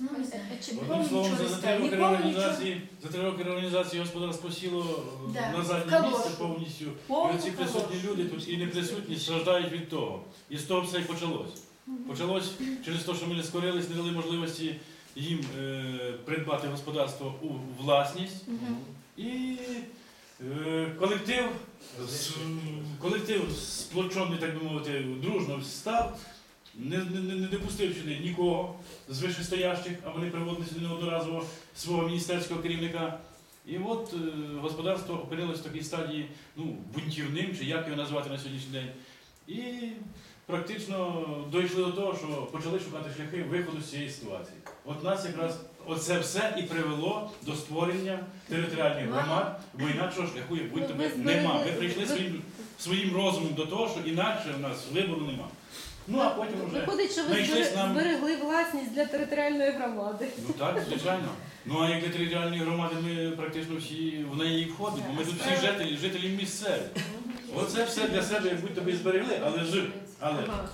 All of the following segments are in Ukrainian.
Ну, не знаю. Чи Нікому Одним словом, нічого за три стало. роки Нікому реорганізації, за три роки реорганізації господарство сіло Да, на заднє калошу. місце повністю. І Повну оці присутні калошу. люди тут і не присутні страждають від того. І з того все і почалось. Почалось через те, що ми не скорились, не дали можливості їм е, придбати господарство у власність. Мгм. І е, колектив, з- колектив сплочений, так би мовити, дружно став, не, не, не- допустив сюди нікого з вищестоящих, а вони приводили сюди неодноразово свого міністерського керівника. І от е, господарство опинилось в такій стадії ну, бунтівним, чи як його назвати на сьогоднішній день. І практично дійшли до того, що почали шукати шляхи виходу з цієї ситуації. От нас якраз оце все і привело до створення територіальних громад, бо інакшого шляху, як будь-то нема. Ми прийшли своїм, своїм розумом до того, що інакше в нас вибору нема. Ну а потім вже. Виходить, що ви знайшлись збере- нам- зберегли власність для територіальної громади. Ну так, звичайно. Ну а як для територіальної громади ми практично всі в неї і входимо. бо Ми тут всі жителі, жителі місцеві. Оце все для себе як будь-то зберегли, але ж. Але Ага.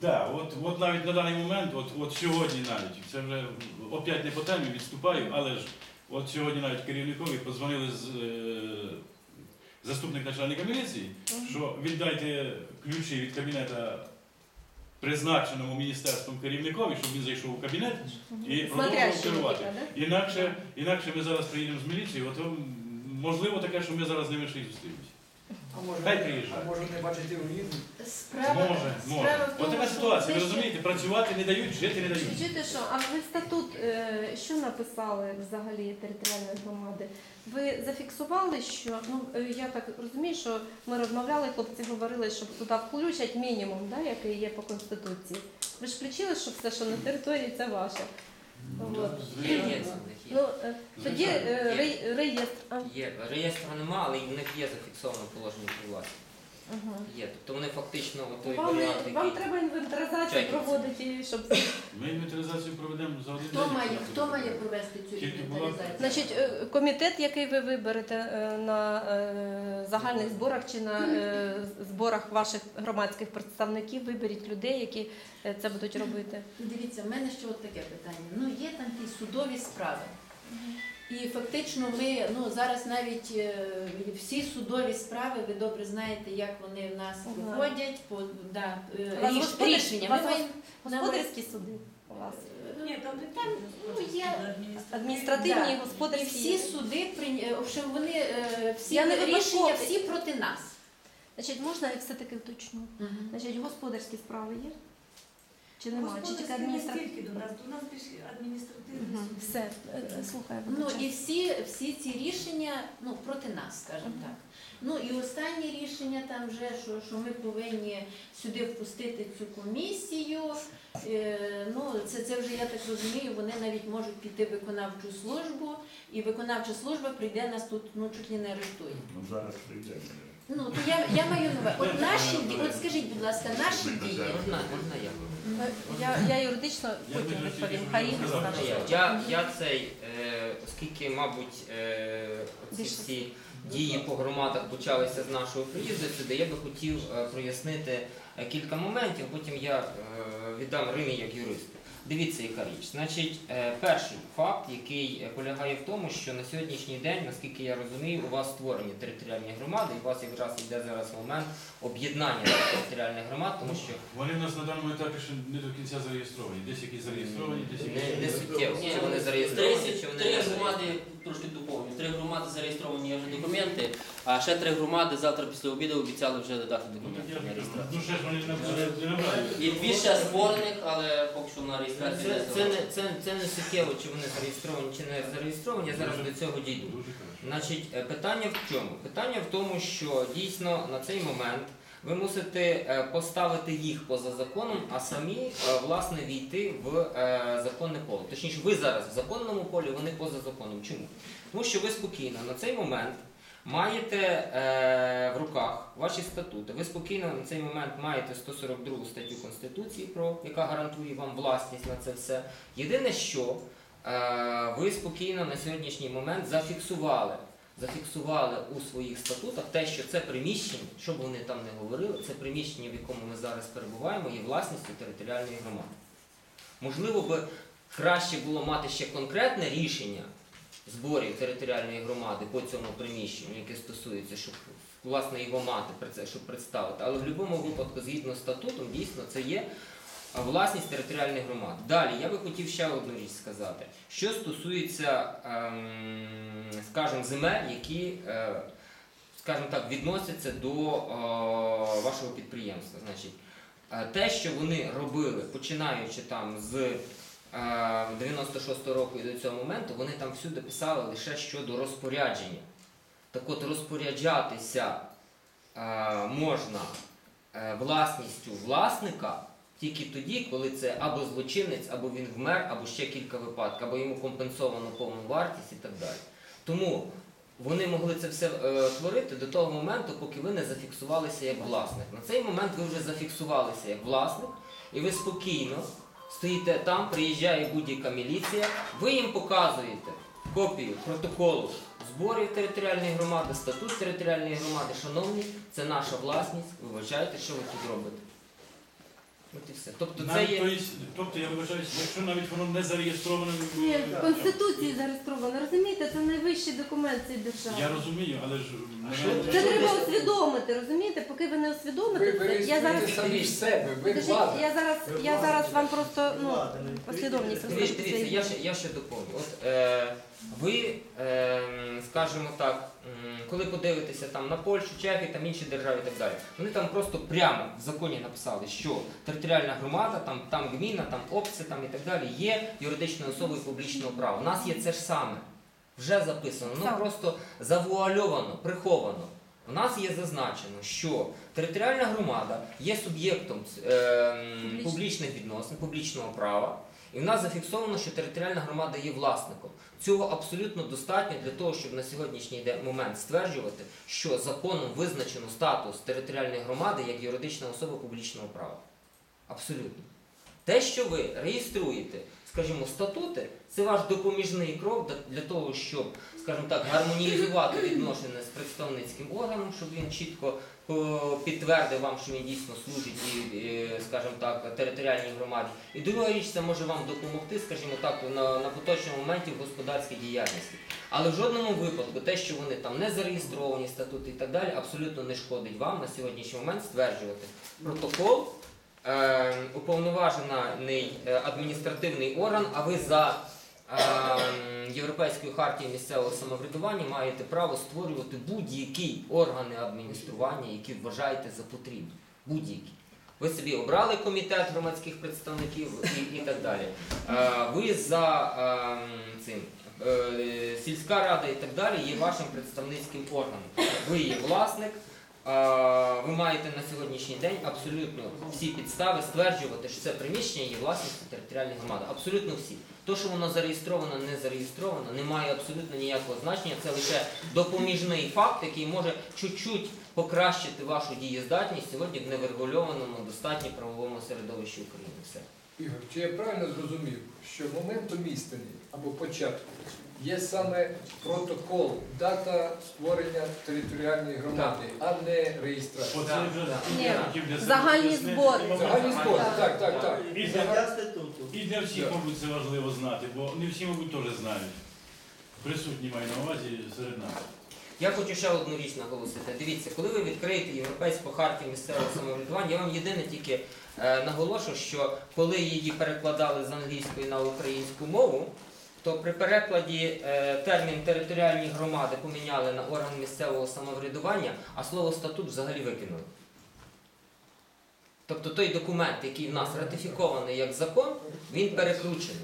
да, от, от навіть на даний момент, от, от сьогодні навіть, це вже опять не по темі відступаю, але ж от сьогодні навіть керівникові подзвонили з е, заступник начальника міліції, що віддайте ключі від кабінета призначеному міністерством керівникові, щоб він зайшов у кабінет і продовжував керувати. Інакше, інакше ми зараз приїдемо з міліції, от можливо таке, що ми зараз з ними ще й зустрінемося. А може, Хай приїжджає. а може не бачити руїну? Справа, Може, може. справа в От тому, така що ситуація, ви розумієте, працювати не дають, жити не дають. Чуєте, що? А ви статут е, що написали взагалі територіальної громади? Ви зафіксували, що ну е, я так розумію, що ми розмовляли, хлопці говорили, що туди включать мінімум, да, який є по конституції. Ви ж включили, що все, що на території, це ваше. Є, це в них є. Ну е, тоді е, ре- реєстр. А, Є. Реєстру нема, але в них є зафіксовано положення про власність. Ага. Є. Тобто вони фактично той Вам, варіант, не- вам який... треба інвентаризацію Чекайте. проводити, щоб Ми інвентаризацію проведемо за один Хто день. має, хто має провести цю Тільки була- інвентаризацію? Значить, е, комітет, який ви виберете е, на е, загальних зборах чи на е, зборах ваших громадських представників, виберіть людей, які е, це будуть робити. Дивіться, в мене ще от таке питання. Ну, є там ті судові справи. І фактично ми ну зараз навіть е, всі судові справи, ви добре знаєте, як вони в нас Ага. проходять, по да, е, У вас ріш- господар- рішення. у вас Ми маємо Господарські суди у вас. Ні, там, там ну, є Адміністративні Да. і і господарські. всі суди прийня- в общем, вони е, всі Я не рішення всі проти нас. Значить, можна я все-таки уточню? Значить, господарські справи є? Чи немає? Чи тільки не адміністративні? до нас, до нас більше адміністративні Мгм. суди. Все, е, е, слухаю. Ну вибачаю. і всі, всі ці рішення ну, проти нас, скажімо Мгм. так. Ну і останнє рішення там вже, що, що ми повинні сюди впустити цю комісію. Е, ну, це, це вже, я так розумію, вони навіть можуть піти в виконавчу службу, і виконавча служба прийде нас тут, ну чуть ли не арештує. Ну, зараз прийде. Ну, то я, я маю нове. От наші ді- от скажіть, будь ласка, наші дії. Можна, можна я? Е, Я, я юридично потім відповім. Хай Ігор скаже. Я, я цей, е, оскільки, мабуть, е, ці всі дії по громадах почалися з нашого приїзду сюди, я би хотів е, прояснити е, кілька моментів, потім я е, віддам Римі як юристу. Дивіться, яка річ. Значить, е, перший факт, який полягає в тому, що на сьогоднішній день, наскільки я розумію, у вас створені територіальні громади, і у вас якраз йде зараз момент об'єднання територіальних громад, тому що Вони в нас на даному етапі ще не до кінця зареєстровані. Десь які зареєстровані, десь не, не які. суттєво, чи вони зареєстровані, чи вони три не громади, трошки доповню, три громади зареєстровані вже документи, а ще три громади завтра після обіду обіцяли вже додати Ну, документи на реєстрацію. Ну ще ж вони не не. І дві ще створених, але поки що на реєстрацію Це, не це, не, це, це не суттєво, чи вони зареєстровані, чи не зареєстровані, я зараз до цього дійду. Значить, е, питання в чому? Питання в тому, що дійсно на цей момент ви мусите е, поставити їх поза законом, а самі е, власне війти в е, законне поле. Точніше, ви зараз в законному полі, вони поза законом. Чому? Тому що ви спокійно на цей момент маєте е, в руках ваші статути. Ви спокійно на цей момент маєте 142 статтю Конституції, про яка гарантує вам власність на це все. Єдине, що е, ви спокійно на сьогоднішній момент зафіксували. Зафіксували у своїх статутах те, що це приміщення, що б вони там не говорили, це приміщення, в якому ми зараз перебуваємо, є власністю територіальної громади. Можливо, би краще було мати ще конкретне рішення зборів територіальної громади по цьому приміщенню, яке стосується, щоб власне його мати, щоб представити. Але в будь-якому випадку, згідно з статутом, дійсно це є власність територіальних громад. Далі я би хотів ще одну річ сказати. Що стосується, ем, скажімо, земель, які, е, скажімо так, відносяться до е, вашого підприємства. Значить, е, те, що вони робили, починаючи там з е, 96-го року і до цього моменту, вони там всюди писали лише щодо розпорядження. Так от розпоряджатися можна власністю власника тільки тоді, коли це або злочинець, або він вмер, або ще кілька випадків, або йому компенсовано повну вартість і так далі. Тому вони могли це все е, творити до того моменту, поки ви не зафіксувалися як власник. На цей момент ви вже зафіксувалися як власник, і ви спокійно стоїте там, приїжджає будь-яка міліція, ви їм показуєте копію протоколу зборів територіальної громади, статут територіальної громади. Шановні, це наша власність. Ви вважаєте, що ви тут робите. От і все. Тобто це Навіть, є. тобто, тобто, я вибачаюсь, якщо навіть воно не зареєстроване, Ні, в Конституції зареєстровано. Розумієте, це найвищий документ цієї держави. я розумію, але ж А що- мене- Це треба усвідомити, розумієте? Поки ви не усвідомите Ви це, я зараз самі себе, ви Скажіть, влада. я зараз, я зараз вам просто ну послідовність Дивіться, розкажу. дивіться, я ще, я ще доповню. От е, ви, е, скажімо так, коли подивитеся там на Польщу, Чехію, там інші держави і так далі, вони там просто прямо в законі написали, що територіальна громада, там, там гміна, там опція там і так далі є юридичною особою публічного права. У нас є це ж саме. Вже записано, воно просто завуальовано, приховано. У нас є зазначено, що територіальна громада є суб'єктом е, публічних відносин, публічного права, і в нас зафіксовано, що територіальна громада є власником. Цього абсолютно достатньо для того, щоб на сьогоднішній момент стверджувати, що законом визначено статус територіальної громади як юридична особа публічного права. Абсолютно. Те, що ви реєструєте, скажімо, статути, це ваш допоміжний крок для- того, щоб, скажімо так, гармонізувати відношення з представницьким органом, щоб він чітко е, підтвердив вам, що він дійсно служить і, е, скажімо так, територіальній громаді. І друга річ, це може вам допомогти, скажімо так, на, на поточному моменті в господарській діяльності. Але в жодному випадку те, що вони там не зареєстровані статути і так далі, абсолютно не шкодить вам на сьогоднішній момент стверджувати протокол. Е, уповноважений е, адміністративний орган, а ви за е, Європейською хартією місцевого самоврядування маєте право створювати будь-які органи адміністрування, які вважаєте за потрібні. Будь-які. Ви собі обрали комітет громадських представників і, і так далі. Ви за цим. Сільська рада і так далі є вашим представницьким органом. Ви є власник, ви маєте на сьогоднішній день абсолютно всі підстави стверджувати, що це приміщення є власністю територіальної громади. Абсолютно всі. То, що воно зареєстровано, не зареєстровано, не має абсолютно ніякого значення. Це лише допоміжний факт, який може чуть-чуть покращити вашу дієздатність сьогодні в неврегульованому, достатньо правовому середовищі України. Все. Ігор, чи я правильно зрозумів, що моментом істини або початку є саме протокол, дата створення територіальної громади, а не реєстрація? Оце вже Ні. хотів для себе Загальні пояснити. збори. Загальні збори, так, так, так. І для, і для всіх, мабуть, це важливо знати, бо не всі, мабуть, теж знають. Присутні маю на увазі серед нас. Я хочу ще одну річ наголосити. Дивіться, коли ви відкриєте Європейську хартію місцевого самоврядування, я вам єдине тільки е, наголошу, що коли її перекладали з англійської на українську мову, то при перекладі е, термін територіальні громади поміняли на орган місцевого самоврядування, а слово статут взагалі викинули. Тобто той документ, який в нас ратифікований як закон, він перекручений.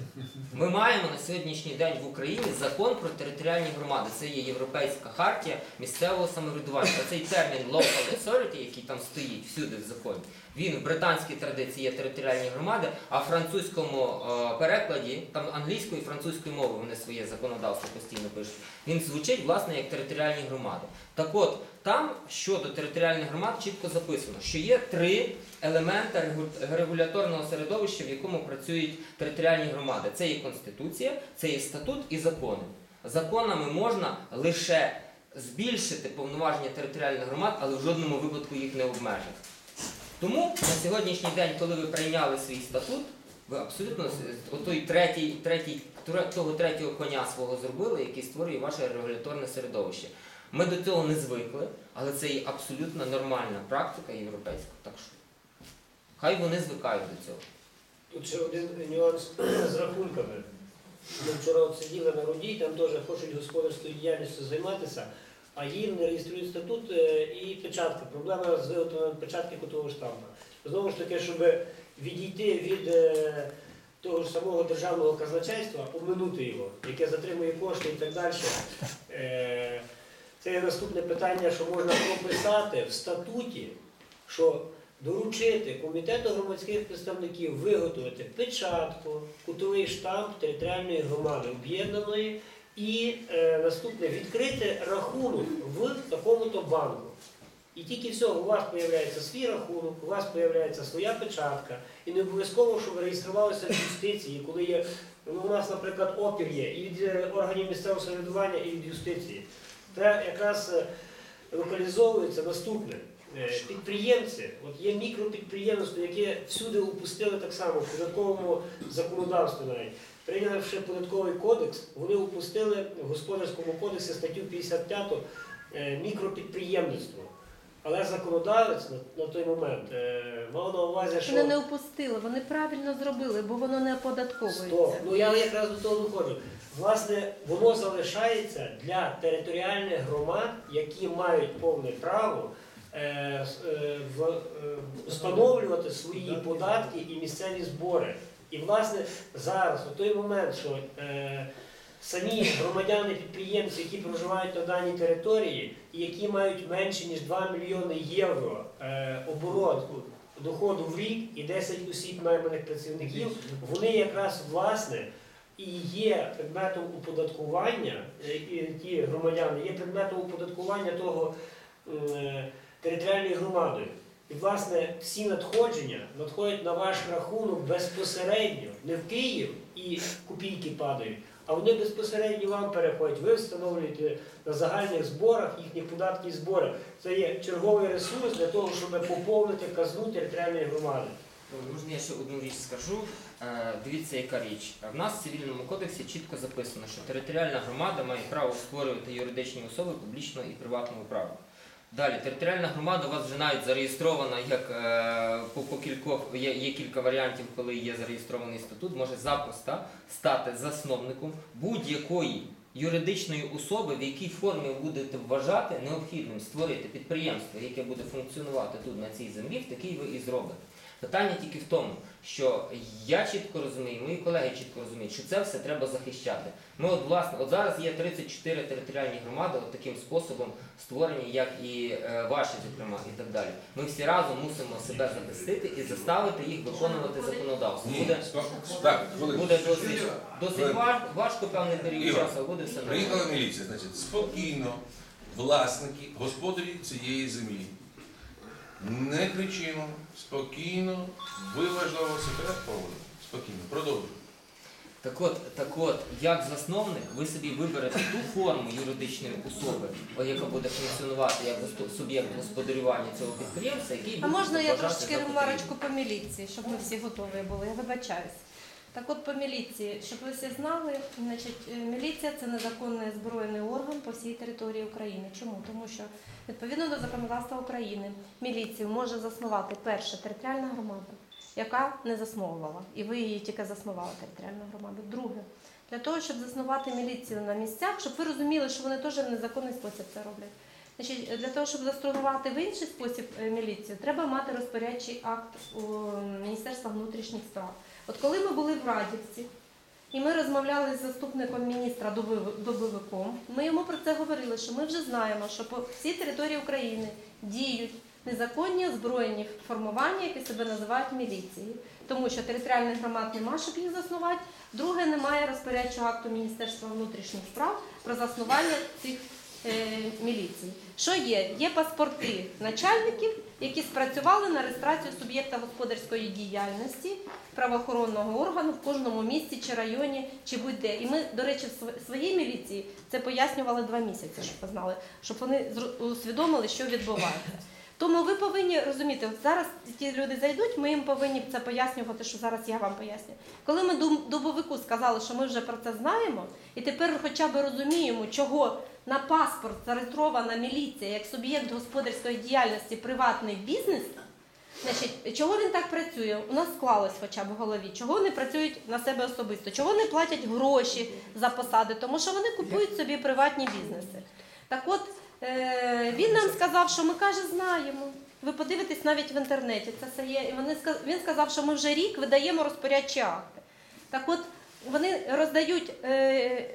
Ми маємо на сьогоднішній день в Україні закон про територіальні громади. Це є Європейська хартія місцевого самоврядування. Цей термін local authority, який там стоїть всюди в законі, він в британській традиції є територіальні громади, а в французькому е, перекладі, там англійською і французькою мовою вони своє законодавство постійно пишуть. Він звучить власне як територіальні громади. Так от там щодо територіальних громад чітко записано, що є три елементи регуляторного середовища, в якому працюють територіальні громади. Це є конституція, це є статут і закони. Законами можна лише збільшити повноваження територіальних громад, але в жодному випадку їх не обмежити. Тому на сьогоднішній день, коли ви прийняли свій статут, Ви абсолютно отой третій, третій, того третього коня свого зробили, який створює ваше регуляторне середовище. Ми до цього не звикли, але це є абсолютно нормальна практика європейська. Так що хай вони звикають до цього. Тут ще один нюанс з рахунками. Ми вчора сиділи на руді, там теж хочуть господарською діяльністю займатися, а їм не реєструють статут е, і печатка. Проблема з виготовленням печатки котового штампа. Знову ж таки, щоб відійти від е, того ж самого державного казначейства, обминути його, яке затримує кошти і так далі. Е, Це є наступне питання, що можна прописати в статуті, що доручити комітету громадських представників виготовити печатку, кутовий штамп територіальної громади об'єднаної і е, наступне відкрити рахунок в такому-то банку. І тільки всього у вас з'являється свій рахунок, у вас з'являється своя печатка. І не обов'язково, щоб ви реєструвалися в юстиції, коли є, ну, у нас, наприклад, опір є і від е, органів місцевого самоврядування, і від юстиції. Це якраз е, локалізовується наступне. Е, Підприємці, от є мікропідприємства, які всюди упустили так само в податковому законодавстві навіть. Прийнявши податковий кодекс, вони упустили в господарському кодексі статтю 55 е, мікропідприємництво. Але законодавець на, той момент е, мав на увазі, що Вони не опустили, вони правильно зробили, бо воно не оподатковується. Стоп. Ну я якраз до того доходжу. Власне, воно залишається для територіальних громад, які мають повне право встановлювати свої податки і місцеві збори. І власне зараз, у той момент, що е, самі громадяни-підприємці, які проживають на даній території, і які мають менше ніж 2 мільйони євро е, оборот доходу в рік і 10 осіб найманих працівників, вони якраз власне і є предметом оподаткування, е, і ті громадяни є предметом оподаткування того е, територіальною громадою. І власне всі надходження надходять на ваш рахунок безпосередньо, не в Київ і копійки падають, а вони безпосередньо вам переходять. Ви встановлюєте на загальних зборах їхні податки і збори. Це є черговий ресурс для того, щоб поповнити казну територіальної громади. Можна я ще одну річ скажу. Е, Дивіться, яка річ. В нас в цивільному кодексі чітко записано, що територіальна громада має право створювати юридичні особи публічного і приватного права. Далі, територіальна громада у вас вже навіть зареєстрована як е, по, по кількох є, є кілька варіантів, коли є зареєстрований статут, може запросто стати засновником будь-якої юридичної особи, в якій формі ви будете вважати необхідним створити підприємство, яке буде функціонувати тут на цій землі, в такій ви і зробите. Питання тільки в тому, що я чітко розумію, мої колеги чітко розуміють, що це все треба захищати. Ми от власне, от зараз є 34 територіальні громади, от таким способом створені, як і е, ваші, зокрема, і так далі. Ми всі разом мусимо себе захистити і заставити їх виконувати законодавство. Ні, Буде, стоп. Так, хвилинку. буде досить, досить важ- важко певний період Ігор, часу, але буде все нормально. Приїхала міліція, значить, спокійно, власники, господарі цієї землі. Не кричимо, спокійно, виважливо себе поводу. Спокійно, продовжуємо. Так от, так от, як засновник, ви собі виберете ту форму юридичної особи, о, яка буде функціонувати як госпо- суб'єкт господарювання цього підприємства, який А буде можна я вважати трошки за ремарочку по міліції, щоб ми всі готові були. Я вибачаюсь. Так от по міліції, щоб ви всі знали, значить, е, міліція це незаконний збройний орган по всій території України. Чому? Тому що відповідно до законодавства України міліцію може заснувати перша територіальна громада, яка не засновувала, і ви її тільки заснували територіальну громаду. Друге, для того, щоб заснувати міліцію на місцях, щоб ви розуміли, що вони теж в незаконний спосіб це роблять. Значить, для того, щоб заснувати в інший спосіб е, міліцію, треба мати розпорядчий акт у Міністерства внутрішніх справ. От коли ми були в Радівці, і ми розмовляли з заступником міністра Добовиком, ми йому про це говорили, що ми вже знаємо, що по всій території України діють незаконні озброєні формування, які себе називають міліцією, тому що територіальних громад нема, щоб їх заснувати. Друге, немає розпорядчого акту Міністерства внутрішніх справ про заснування цих е, міліцій. Що є? Є паспорти начальників, які спрацювали на реєстрацію суб'єкта господарської діяльності правоохоронного органу в кожному місті чи районі, чи будь-де. І ми, до речі, в своїй міліції це пояснювали два місяці, щоб ви знали, щоб вони усвідомили, що відбувається. Тому ви повинні розуміти, от зараз ті люди зайдуть, ми їм повинні це пояснювати, що зараз я вам поясню. Коли ми дубовику сказали, що ми вже про це знаємо, і тепер хоча б розуміємо, чого на паспорт зареєстрована міліція як суб'єкт господарської діяльності приватний бізнес. Значить, чого він так працює? У нас склалось хоча б в голові. Чого вони працюють на себе особисто? Чого не платять гроші за посади? Тому що вони купують собі приватні бізнеси. Так от е, він нам сказав, що ми каже, знаємо. Ви подивитесь навіть в інтернеті. Це все є. І вони він сказав, що ми вже рік видаємо розпорядчі акти. Так от вони роздають е,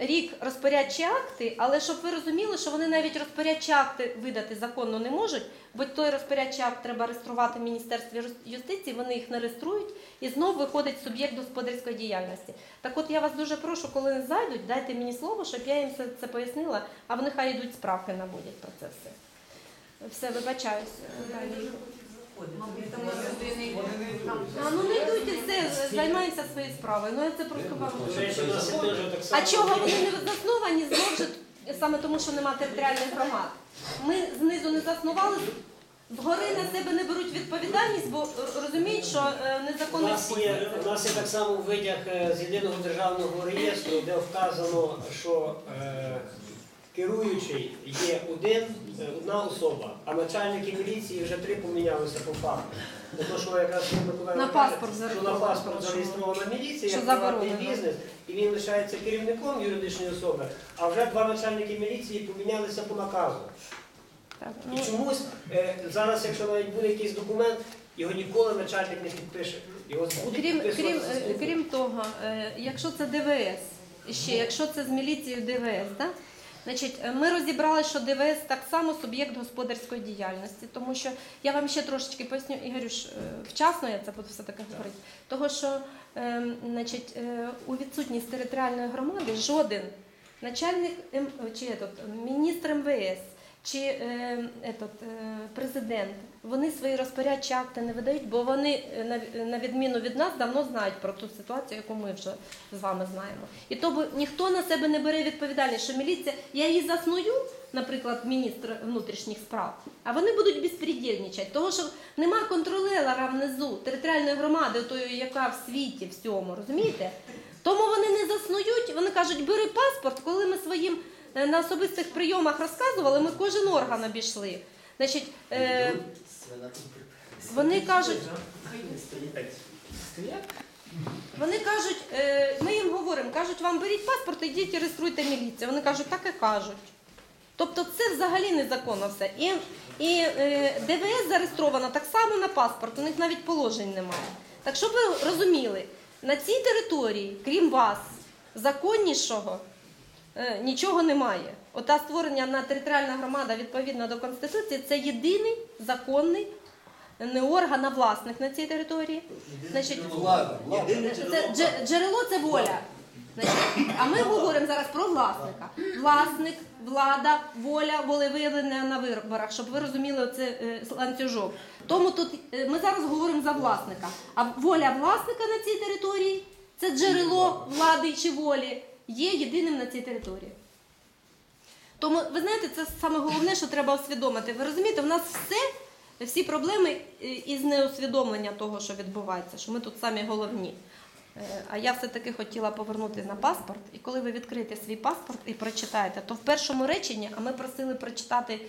рік розпорядчі акти, але щоб ви розуміли, що вони навіть розпорядчі акти видати законно не можуть, бо той розпорядчий акт треба реєструвати в Міністерстві юстиції, вони їх не реєструють, і знов виходить суб'єкт господарської діяльності. Так от я вас дуже прошу, коли вони зайдуть, дайте мені слово, щоб я їм це, це пояснила, а вони хай йдуть справки наводять про це все. Все, вибачаюсь. А ну не йдуть і все, займаємося своєю справою. Ну я це просто у само. А чого вони не засновані? Знову ж саме тому, що немає територіальних громад. Ми знизу не заснували, згори на себе не беруть відповідальність, бо розуміють, що е, У незаконно нас є, у нас є так само витяг е, з єдиного державного реєстру, де вказано, що е, керуючий є один, е, одна особа, а начальники міліції вже три помінялися по факту. Тому що якраз Юрій Миколаївна На паспорт на паспорт зареєстрована міліція, як приватний бізнес, і він лишається керівником юридичної особи, а вже два начальники міліції помінялися по наказу. Так, ну, І чомусь е, зараз, якщо навіть буде якийсь документ, його ніколи начальник не підпише. Його Крім, крім, е, крім того, е, якщо це ДВС, ще якщо це з міліцією ДВС, да? Значить, е, ми розібрали, що ДВС так само суб'єкт господарської діяльності, тому що я вам ще трошечки поясню, Ігорюш, е, вчасно я це буду все таки говорити. Того, що е, значить, у відсутність територіальної громади жоден начальник чи етот, міністр МВС чи етот, президент, вони свої розпорядчі акти не видають, бо вони, е, на, на відміну від нас, давно знають про ту ситуацію, яку ми вже з вами знаємо. І то бо ніхто на себе не бере відповідальність, що міліція, я її засную, наприклад, міністр внутрішніх справ, а вони будуть безпредельничати, того що нема контролера внизу територіальної громади, тої, яка в світі всьому, розумієте? Тому вони не заснують, вони кажуть, бери паспорт, коли ми своїм е, на особистих прийомах розказували, ми кожен орган обійшли. Значить, е, вони кажуть, вони кажуть, е, ми їм говоримо, кажуть, вам беріть паспорт, ідіть і реєструйте міліцію. Вони кажуть, так і кажуть. Тобто це взагалі незаконно все. І, і е, ДВС зареєстровано так само на паспорт, у них навіть положень немає. Так щоб ви розуміли, на цій території, крім вас, законнішого е, нічого немає. Ота створення на територіальна громада відповідно до Конституції це єдиний законний не орган, а власник на цій території. Значить, це джерело це воля. Значить, а ми говоримо зараз про власника. Власник, влада, воля були виявлені на виборах, щоб ви розуміли оце е, ланцюжок. Тому тут е, ми зараз говоримо за власника. А воля власника на цій території це джерело влади чи волі, є єдиним на цій території. Тому ви знаєте, це саме головне, що треба усвідомити. Ви розумієте, в нас все, всі проблеми е, із неусвідомлення того, що відбувається, що ми тут самі головні. Е, А я все-таки хотіла повернути на паспорт. І коли ви відкриєте свій паспорт і прочитаєте, то в першому реченні, а ми просили прочитати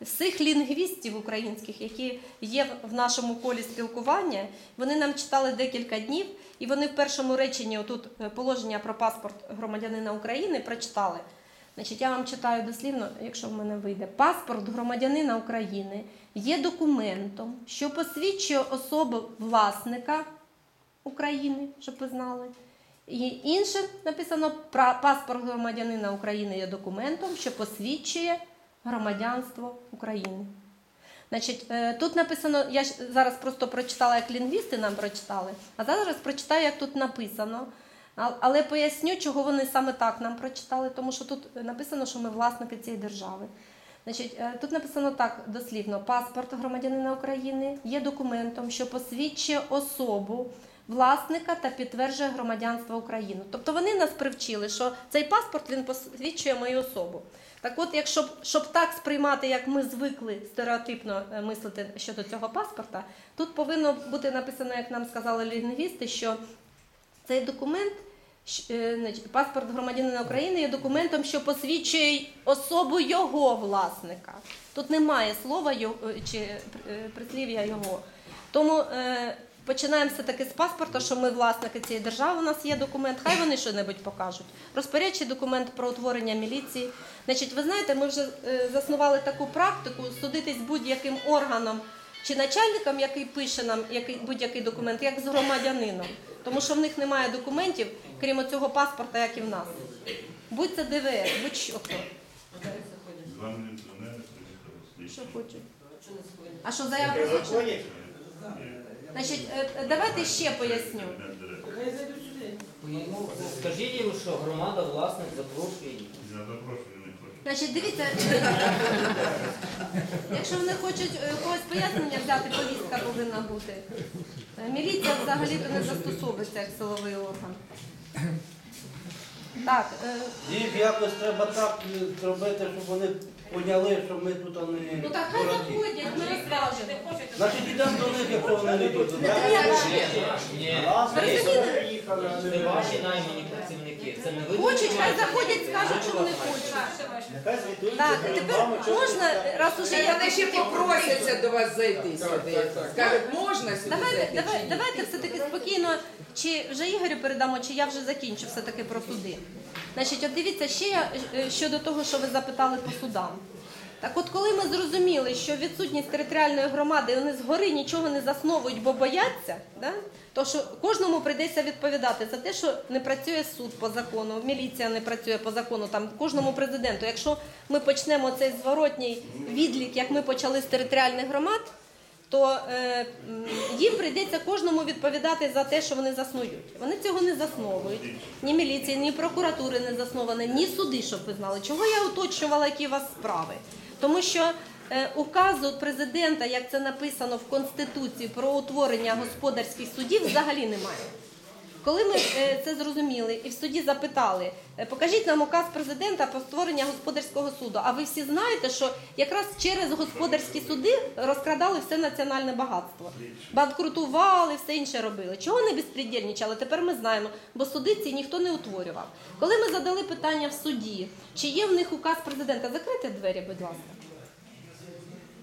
всіх лінгвістів українських, які є в нашому колі спілкування, вони нам читали декілька днів, і вони в першому реченні, отут е, положення про паспорт громадянина України, прочитали. Значить, я вам читаю дослівно, якщо в мене вийде. Паспорт громадянина України є документом, що посвідчує особу власника України, щоб ви знали. І інше написано паспорт громадянина України є документом, що посвідчує громадянство України. Значить, е, тут написано, я зараз просто прочитала, як лінгвісти нам прочитали, а зараз прочитаю, як тут написано. Але поясню, чого вони саме так нам прочитали, тому що тут написано, що ми власники цієї держави. Значить, е, тут написано так дослівно: паспорт громадянина України є документом, що посвідчує особу власника та підтверджує громадянство України. Тобто вони нас привчили, що цей паспорт він посвідчує мою особу. Так от, якщо щоб так сприймати, як ми звикли стереотипно е, мислити щодо цього паспорта, тут повинно бути написано, як нам сказали лінгвісти, що цей документ, паспорт громадянина України є документом, що посвідчує особу його власника. Тут немає слова його, чи е, прислів'я його. Тому е, починаємо все-таки з паспорта, що ми власники цієї держави, у нас є документ, хай вони що-небудь покажуть. Розпорядчий документ про утворення міліції. Значить, ви знаєте, ми вже е, заснували таку практику судитись будь-яким органом чи начальником, який пише нам який, будь-який документ, як з громадянином. Тому що в них немає документів, крім цього паспорта, як і в нас. Будь це ДВС, будь-що хто. Що хочуть. А що заява про злочин? Значить, е, е, давайте ще поясню. Скажіть їм, що громада власник запрошує їх. Значить, дивіться, якщо вони хочуть е, когось пояснення взяти, повістка повинна бути. Е, Міліція взагалі-то не застосовується як силовий орган. Так, е, Їх якось треба так зробити, щоб вони поняли, що ми тут не ну так хай дураки. заходять, ми розкажемо. Значить, йдемо до них, якщо вони не йдуть. Не треба. Ні, це ваші наймані працівники. Це не ви Хочуть, хай заходять, скажуть, що вони хочуть. Так, тепер можна, раз уже я Вони ще попросяться до вас зайти сюди. Скажуть, можна сюди Давайте, зайти? давай, давайте все-таки спокійно, чи вже Ігорю передамо, чи я вже закінчу все-таки про суди. Значить, от дивіться, ще я е, щодо того, що ви запитали по судам. Так от коли ми зрозуміли, що відсутність територіальної громади, вони згори нічого не засновують, бо бояться, да? то що кожному прийдеться відповідати за те, що не працює суд по закону, міліція не працює по закону, там кожному президенту. Якщо ми почнемо цей зворотній відлік, як ми почали з територіальних громад, то е, їм прийдеться кожному відповідати за те, що вони заснують. Вони цього не засновують. Ні міліції, ні прокуратури не засновані, ні суди, щоб ви знали. Чого я уточнювала, які у вас справи? Тому що е, указу президента, як це написано в Конституції про утворення господарських судів, взагалі немає. Коли ми е, це зрозуміли і в суді запитали, е, покажіть нам указ президента про створення господарського суду. А ви всі знаєте, що якраз через господарські суди розкрадали все національне багатство, банкрутували, все інше робили. Чого не безпредельничали? Тепер ми знаємо, бо суди ці ніхто не утворював. Коли ми задали питання в суді, чи є в них указ президента, закрийте двері, будь ласка.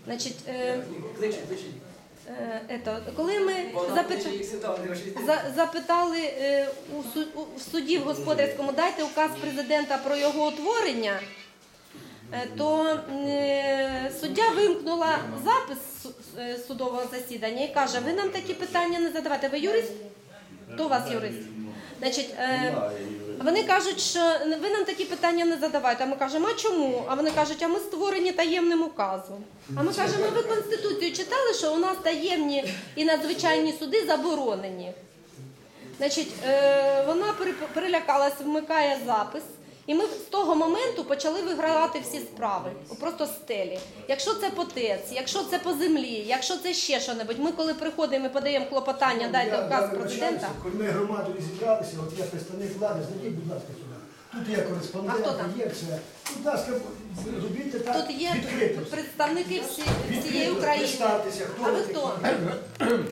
Значить, е, ето, коли ми Вона запитали. е, у, в суді в господарському, дайте указ президента про його утворення, е, то е, суддя вимкнула запис е, судового засідання і каже, ви нам такі питання не задавайте. Ви юрист? Хто у вас юрист? Значить, е, вони кажуть, що ви нам такі питання не задавайте. А ми кажемо, а чому? А вони кажуть, а ми створені таємним указом. А ми кажемо, ви Конституцію читали, що у нас таємні і надзвичайні суди заборонені. Значить, е, вона перелякалась, вмикає запис. І ми з того моменту почали вигравати всі справи, просто стелі. Якщо це по ТЕЦ, якщо це по землі, якщо це ще що-небудь, ми коли приходимо і подаємо клопотання, дайте указ президента. Коли ми громадою зібралися, от я представник влади, зайдіть, будь ласка, сюди. Тут є кореспондент, є все. Будь ласка, робіть так Тут є відкрито. представники всі- всієї України. хто А ви хто?